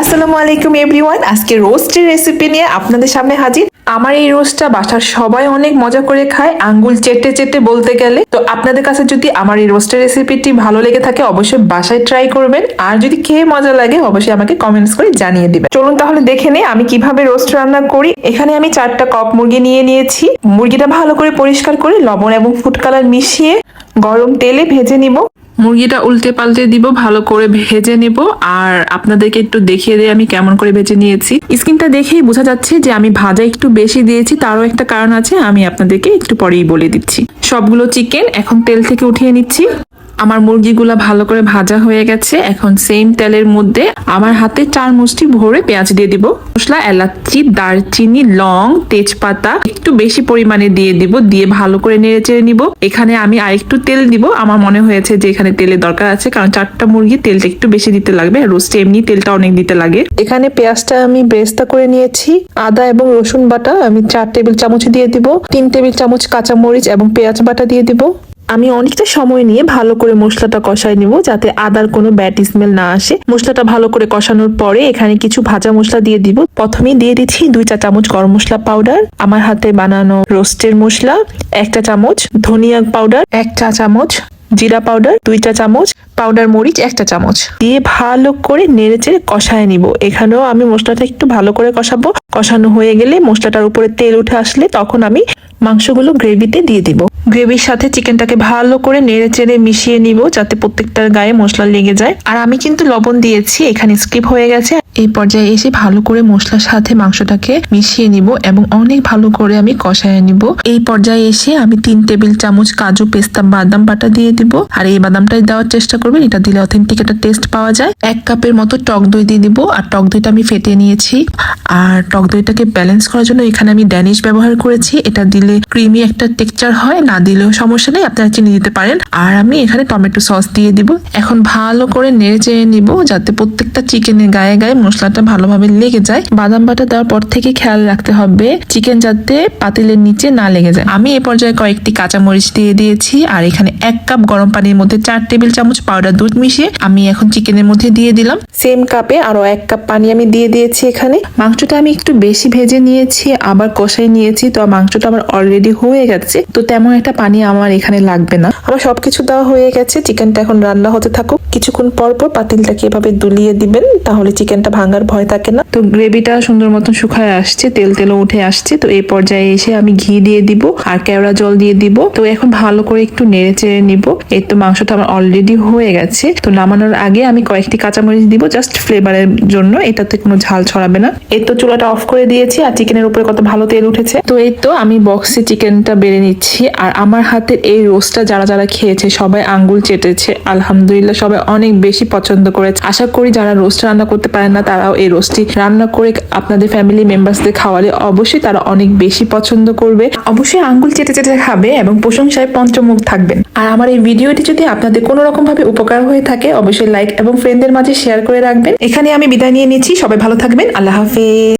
আসসালামু আলাইকুম এভরিওয়ান। আজকে রোস্টের রেসিপি নিয়ে আপনাদের সামনে হাজির। আমার এই রোস্টটা বাসার সবাই অনেক মজা করে খায়, আঙ্গুল চেটে চেটে বলতে গেলে। তো আপনাদের কাছে যদি আমার এই রোস্টের রেসিপিটি ভালো লেগে থাকে, অবশ্যই বাসায় ট্রাই করবেন। আর যদি খেয়ে মজা লাগে, অবশ্যই আমাকে কমেন্টস করে জানিয়ে দিবেন। চলুন তাহলে দেখে নেই, আমি কীভাবে রোস্ট রান্না করি। এখানে আমি চারটা কপ মুরগি নিয়ে নিয়েছি। মুরগিটা ভালো করে পরিষ্কার করে লবণ এবং ফুড কালার মিশিয়ে গরম তেলে ভেজে নিব। মুরগিটা উল্টে পাল্টে দিব, ভালো করে ভেজে নেব। আর আপনাদেরকে একটু দেখিয়ে দিয়ে আমি কেমন করে ভেজে নিয়েছি। স্কিনটা দেখেই বোঝা যাচ্ছে যে আমি ভাজা একটু বেশি দিয়েছি, তারও একটা কারণ আছে, আমি আপনাদেরকে একটু পরেই বলে দিচ্ছি। সবগুলো চিকেন এখন তেল থেকে উঠিয়ে নিচ্ছি। আমার মুরগিগুলা ভালো করে ভাজা হয়ে গেছে। এখন সেম তেলের মধ্যে আমার হাতে চার মুষ্টি ভরে পেঁয়াজ দিয়ে দিব। মশলা, এলাচি, দারচিনি, লং, তেজপাতা একটু বেশি পরিমাণে দিয়ে দিব, দিয়ে ভালো করে নেড়ে চেড়ে নিব। এখানে আমি আরেকটু তেল দিব। আমার মনে হয়েছে যে এখানে তেলের দরকার আছে, কারণ চারটা মুরগি তেলটা একটু বেশি দিতে লাগবে, রোস্টে এমনি তেলটা অনেক দিতে লাগে। এখানে পেঁয়াজটা আমি ব্রেস্তা করে নিয়েছি, আদা এবং রসুন বাটা আমি চার টেবিল চামচ দিয়ে দিব, তিন টেবিল চামচ কাঁচামরিচ এবং পেঁয়াজ বাটা দিয়ে দিব। আমি অনেকটা সময় নিয়ে ভালো করে মশলাটা কষাই নিব যাতে আদার কোনো ব্যাড স্মেল না আসে। মশলাটা ভালো করে কষানোর পরে এখানে কিছু ভাজা মশলা দিয়ে দিব। প্রথমেই দিয়ে দিচ্ছি দুই চা চামচ গরম মশলা পাউডার আমার হাতে বানানো রোস্টের মশলা একটা চামচ ধনিয়া পাউডার এক চা চামচ জিরা পাউডার দুই চা চামচ পাউডার মরিচ একটা চামচ দিয়ে ভালো করে নেড়ে চেড়ে কষায় নিব। এখানেও আমি মশলাটা একটু ভালো করে কষাবো। কষানো হয়ে গেলে মশলাটার উপরে তেল উঠে আসলে তখন আমি মাংসগুলো গ্রেভিতে দিয়ে দিব। গ্রেভির সাথে চিকেনটাকে ভালো করে নেড়ে চেড়ে মিশিয়ে নিব যাতে প্রত্যেকটার গায়ে মশলা লেগে যায়। আর আমি কিন্তু লবণ দিয়েছি, এখানে স্কিপ হয়ে গেছে। এই পর্যায়ে এসে ভালো করে মশলার সাথে মাংসটাকে মিশিয়ে নিব এবং অনেক ভালো করে আমি কষায় নিব। এই পর্যায়ে এসে আমি তিন টেবিল চামচ কাজু, পেস্তা, বাদাম বাটা দিয়ে দিব। আর এই বাদামটাই দেওয়ার চেষ্টা করবেন, এটা দিলে অথেন্টিক একটা টেস্ট পাওয়া যায়। এক কাপের মতো টক দই দিয়ে দিব, আর টক দইটা আমি ফেটে নিয়েছি। আর টক দইটাকে ব্যালেন্স করার জন্য এখানে আমি ড্যানিশ ব্যবহার করেছি। এটা দিলে ক্রিমি একটা টেক্সচার হয় না দিলেও সমস্যা নেই, আপনারা চিনি দিতে পারেন। আর আমি এখানে টমেটো সস দিয়ে দিব। এখন ভালো করে নেড়ে চেড়ে নিব যাতে প্রত্যেকটা চিকেনের গায়ে গায়ে মশলাটা ভালোভাবে লেগে যায়। বাদাম বাটা দেওয়ার পর থেকে খেয়াল রাখতে হবে চিকেন যাতে পাতিলের নিচে না লেগে যায়। আমি এ পর্যায়ে কয়েকটি কাঁচামরিচ দিয়ে দিয়েছি আর এখানে এক কাপ গরম পানির মধ্যে চার টেবিল চামচ পাউডার দুধ মিশিয়ে আমি এখন চিকেনের মধ্যে দিয়ে দিলাম। সেম কাপে আরও এক কাপ পানি আমি দিয়ে দিয়েছি এখানে। মাংসটা আমি একটু বেশি ভেজে নিয়েছি, আবার কষাই নিয়েছি। তো মাংসটা আমার অলরেডি হয়ে গেছে। তো তেমন একটা পানি আমার এখানে লাগবে না। আমার সবকিছু দেওয়া হয়ে গেছে, চিকেনটা এখন রান্না হতে থাকুক। কিছুক্ষণ পর পর পাতিলটাকে এভাবে দুলিয়ে দিবেন, তাহলে চিকেনটা ভাঙার ভয় থাকে না। তো গ্রেভিটা সুন্দর মতন শুকায় আসছে, তেল তেলও উঠে আসছে। তো এই পর্যায়ে এসে আমি ঘি দিয়ে দিব আর কেওড়া জল দিয়ে দিব। তো এখন ভালো করে একটু নেড়ে চেড়ে নিব। এই তো মাংসটা আমার অলরেডি হয়ে গেছে। তো নামানোর আগে আমি কয়েকটি কাঁচামরিচ দিব জাস্ট ফ্লেভারের জন্য। এটাতে কোনো ঝাল ছড়াবে না। এই তো চুলাটা অফ করে দিয়েছি আর চিকেনের উপরে কত ভালো তেল উঠেছে। তো এই তো আমি বক্সে চিকেনটা বেড়ে নিচ্ছি। আর আমার হাতের এই রোস্টটা যারা যারা খেয়েছে, সবাই আঙ্গুল চেটেছে। আলহামদুলিল্লাহ সবাই অনেক বেশি পছন্দ করেছে। আশা করি যারা রোস্ট রান্না করতে পারেন না, তারাও এই রোস্টটি রান্না করে আপনাদের ফ্যামিলি মেম্বার্সদের খাওয়ালে অবশ্যই তারা অনেক বেশি পছন্দ করবে। অবশ্যই আঙ্গুল চেটে চেটে খাবে এবং প্রশংসায় পঞ্চমুখ থাকবেন। আর আমার এই ভিডিওটি যদি আপনাদের কোনো রকম ভাবে উপকার হয়ে থাকে, অবশ্যই লাইক এবং ফ্রেন্ডদের মাঝে শেয়ার করে রাখবেন। এখানে আমি বিদায় নিয়ে নিচ্ছি। সবাই ভালো থাকবেন। আল্লাহ হাফেজ।